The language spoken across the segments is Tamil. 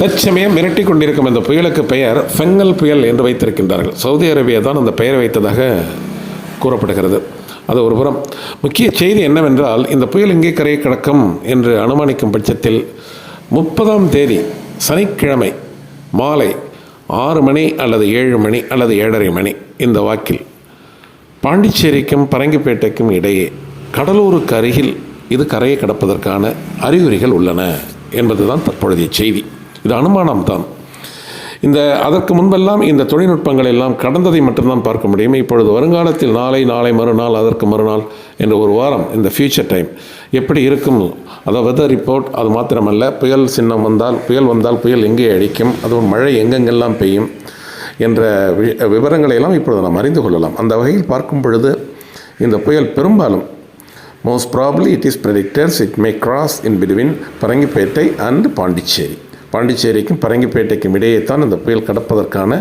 தற்சமயம் மிரட்டி கொண்டிருக்கும் இந்த புயலுக்கு பெயர் ஃபெங்கல் புயல் என்று வைத்திருக்கின்றார்கள். சவுதி அரேபியா தான் அந்த பெயரை வைத்ததாக கூறப்படுகிறது. அது ஒரு புறம். முக்கிய செய்தி என்னவென்றால் இந்த புயல் எங்கே கரையை கிடக்கும் என்று அனுமானிக்கும் பட்சத்தில் முப்பதாம் தேதி சனிக்கிழமை மாலை ஆறு மணி அல்லது ஏழு மணி அல்லது ஏழரை மணி இந்த வாக்கில் பாண்டிச்சேரிக்கும் பரங்கிப்பேட்டைக்கும் இடையே கடலூருக்கு அருகில் இது கரையை கடப்பதற்கான அறிகுறிகள் உள்ளன என்பதுதான் தற்பொழுதைய செய்தி. இது அனுமானம் தான். இந்த அதற்கு முன்பெல்லாம் இந்த தொழில்நுட்பங்கள் எல்லாம் கடந்ததை மட்டும்தான் பார்க்க முடியும். இப்பொழுது வருங்காலத்தில் நாளை நாளை மறுநாள் அதற்கு மறுநாள் என்ற ஒரு வாரம் இந்த ஃபியூச்சர் டைம் எப்படி இருக்கும்? அதாவது வெதர் ரிப்போர்ட் அது மாத்திரமல்ல புயல் சின்னம் வந்தால் புயல் வந்தால் புயல் எங்கே அடிக்கும்? அதுவும் மழை எங்கெங்கெல்லாம் பெய்யும்? என்ற வி- விவரங்களை எல்லாம் இப்பொழுது நாம் அறிந்து கொள்ளலாம். அந்த வகையில் பார்க்கும் பொழுது இந்த புயல் பெரும்பாலும் most probably it is predictors it may cross in between Parangipettai and Pondicherry பாண்டிச்சேரிக்கும் பரங்கிப்பேட்டைக்கும் இடையே தான் இந்த புயல் கடப்பதற்கான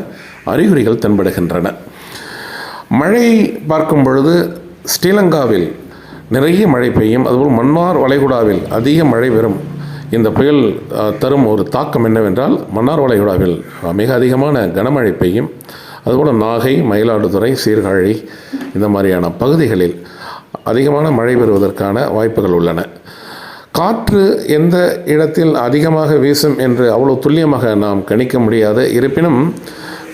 அறிகுறிகள் தென்படுகின்றன. மழை பார்க்கும் பொழுது ஸ்ரீலங்காவில் நிறைய மழை பெய்யும். அதுபோல் மன்னார் வளைகுடாவில் அதிக மழை பெறும். இந்த புயல் தரும் ஒரு தாக்கம் என்னவென்றால் மன்னார் வளைகுடாவில் மிக அதிகமான கனமழை பெய்யும். அதுபோல் நாகை மயிலாடுதுறை சீர்காழி இந்த மாதிரியான பகுதிகளில் அதிகமான மழை பெறுவதற்கான வாய்ப்புகள் உள்ளன. காற்று எந்த இடத்தில் அதிகமாக வீசும் என்று அவ்வளோ துல்லியமாக நாம் கணிக்க முடியாது. இருப்பினும்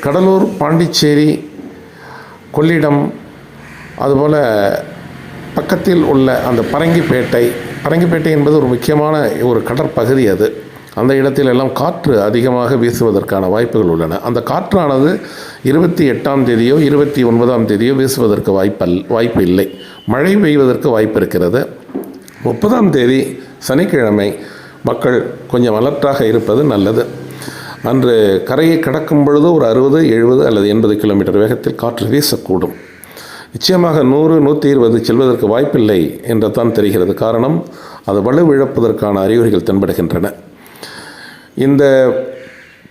கடலூர் பாண்டிச்சேரி கொள்ளிடம் அதுபோல் பக்கத்தில் உள்ள அந்த பரங்கிப்பேட்டை பரங்கிப்பேட்டை என்பது ஒரு முக்கியமான ஒரு கடற்பகுதி அது. அந்த இடத்தில் எல்லாம் காற்று அதிகமாக வீசுவதற்கான வாய்ப்புகள் உள்ளன. அந்த காற்றானது இருபத்தி எட்டாம் தேதியோ இருபத்தி ஒன்பதாம் தேதியோ வீசுவதற்கு வாய்ப்பல் வாய்ப்பு இல்லை. மழை பெய்வதற்கு வாய்ப்பு இருக்கிறது. முப்பதாம் தேதி சனிக்கிழமை மக்கள் கொஞ்சம் அலர்ட்டாக இருப்பது நல்லது. அன்று கரையை கடக்கும் பொழுது ஒரு அறுபது எழுபது அல்லது எண்பது கிலோமீட்டர் வேகத்தில் காற்று வீசக்கூடும். நிச்சயமாக நூறு நூற்றி இருபது செல்வதற்கு வாய்ப்பில்லை என்று தான் தெரிகிறது. காரணம் அது வலுவிழப்பதற்கான அறிகுறிகள் தென்படுகின்றன. இந்த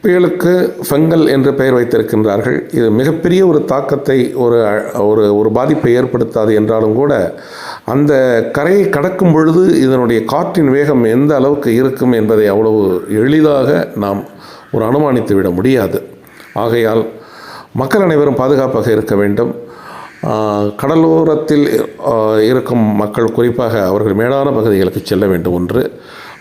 புயலுக்கு ஃபெங்கல் என்று பெயர் வைத்திருக்கின்றார்கள். இது மிகப்பெரிய ஒரு தாக்கத்தை ஒரு ஒரு ஒரு பாதிப்பை ஏற்படுத்தாது என்றாலும் கூட அந்த கரையை கடக்கும் பொழுது இதனுடைய காற்றின் வேகம் எந்த அளவுக்கு இருக்கும் என்பதை அவ்வளவு எளிதாக நாம் ஒரு அனுமானித்து விட முடியாது. ஆகையால் மக்கள் அனைவரும் பாதுகாப்பாக இருக்க வேண்டும். கடலோரத்தில் இருக்கும் மக்கள் குறிப்பாக அவர்கள் மேடான பகுதிகளுக்கு செல்ல வேண்டும் ஒன்று.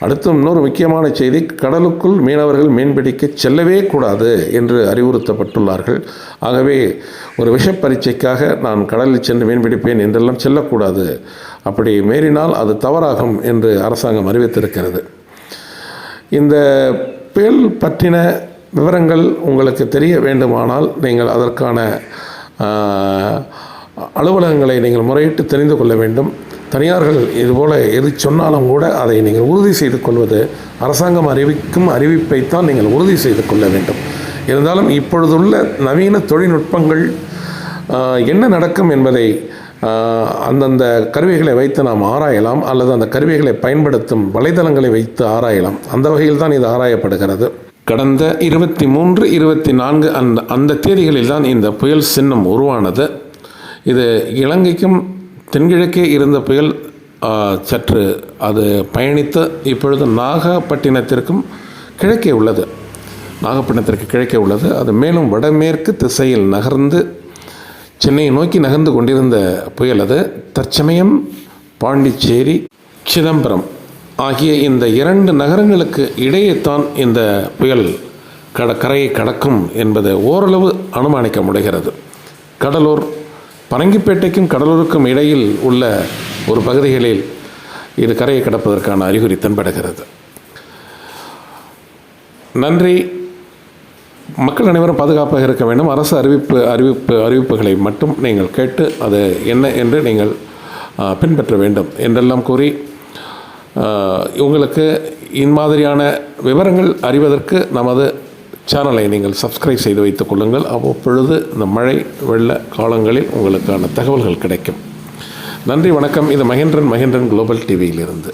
அடுத்து இன்னொரு முக்கியமான செய்தி கடலுக்குள் மீனவர்கள் மீன்பிடிக்க செல்லவே கூடாது என்று அறிவுறுத்தப்பட்டுள்ளார்கள். ஆகவே ஒரு விஷப்பரீட்சைக்காக நான் கடலில் சென்று மீன்பிடிப்பேன் என்றெல்லாம் செல்லக்கூடாது. அப்படி மீறினால் அது தவறாகும் என்று அரசாங்கம் அறிவித்திருக்கிறது. இந்த புயல் பற்றின விவரங்கள் உங்களுக்கு தெரிய வேண்டுமானால் நீங்கள் அதற்கான அலுவலகங்களை நீங்கள் முறையிட்டு தெரிந்து கொள்ள வேண்டும். தனியார்கள் இதுபோல் எது சொன்னாலும் கூட அதை நீங்கள் உறுதி செய்து கொள்வது அரசாங்கம் அறிவிக்கும் அறிவிப்பைத்தான் நீங்கள் உறுதி செய்து கொள்ள வேண்டும். இருந்தாலும் இப்பொழுதுள்ள நவீன தொழில்நுட்பங்கள் என்ன நடக்கும் என்பதை அந்தந்த கருவிகளை வைத்து நாம் ஆராயலாம் அல்லது அந்த கருவிகளை பயன்படுத்தும் வலைதளங்களை வைத்து ஆராயலாம். அந்த வகையில் தான் இது ஆராயப்படுகிறது. கடந்த இருபத்தி மூன்று இருபத்தி நான்கு அந்த அந்த தேதிகளில் தான் இந்த புயல் சின்னம் உருவானது. இது இலங்கைக்கும் தென்கிழக்கே இருந்த புயல் சற்று அது பயணித்து இப்பொழுது நாகப்பட்டினத்திற்கும் கிழக்கே உள்ளது. நாகப்பட்டினத்திற்கு கிழக்கே உள்ளது. அது மேலும் வடமேற்கு திசையில் நகர்ந்து சென்னையை நோக்கி நகர்ந்து கொண்டிருந்த புயல் அது. தற்சமயம் பாண்டிச்சேரி சிதம்பரம் ஆகிய இந்த இரண்டு நகரங்களுக்கு இடையேத்தான் இந்த புயல் கட கரையை கடக்கும் என்பது ஓரளவு அனுமானிக்க முடிகிறது. கடலூர் பரங்கிப்பேட்டைக்கும் கடலூருக்கும் இடையில் உள்ள ஒரு பகுதிகளில் இது கரையை கடப்பதற்கான அறிகுறி தென்படுகிறது. நன்றி. மக்கள் அனைவரும் பாதுகாப்பாக இருக்க வேண்டும். அரசு அறிவிப்பு அறிவிப்பு அறிவிப்புகளை மட்டும் நீங்கள் கேட்டு அது என்ன என்று நீங்கள் பின்பற்ற வேண்டும் என்றெல்லாம் கூறி உங்களுக்கு இம்மாதிரியான விவரங்கள் அறிவதற்கு நமது சேனலை நீங்கள் சப்ஸ்கிரைப் செய்து வைத்துக் கொள்ளுங்கள். அவ்வப்பொழுது இந்த மழை வெள்ள காலங்களில் உங்களுக்கான தகவல்கள் கிடைக்கும். நன்றி வணக்கம். இது மகேந்திரன் மகேந்திரன் குளோபல் டிவியிலிருந்து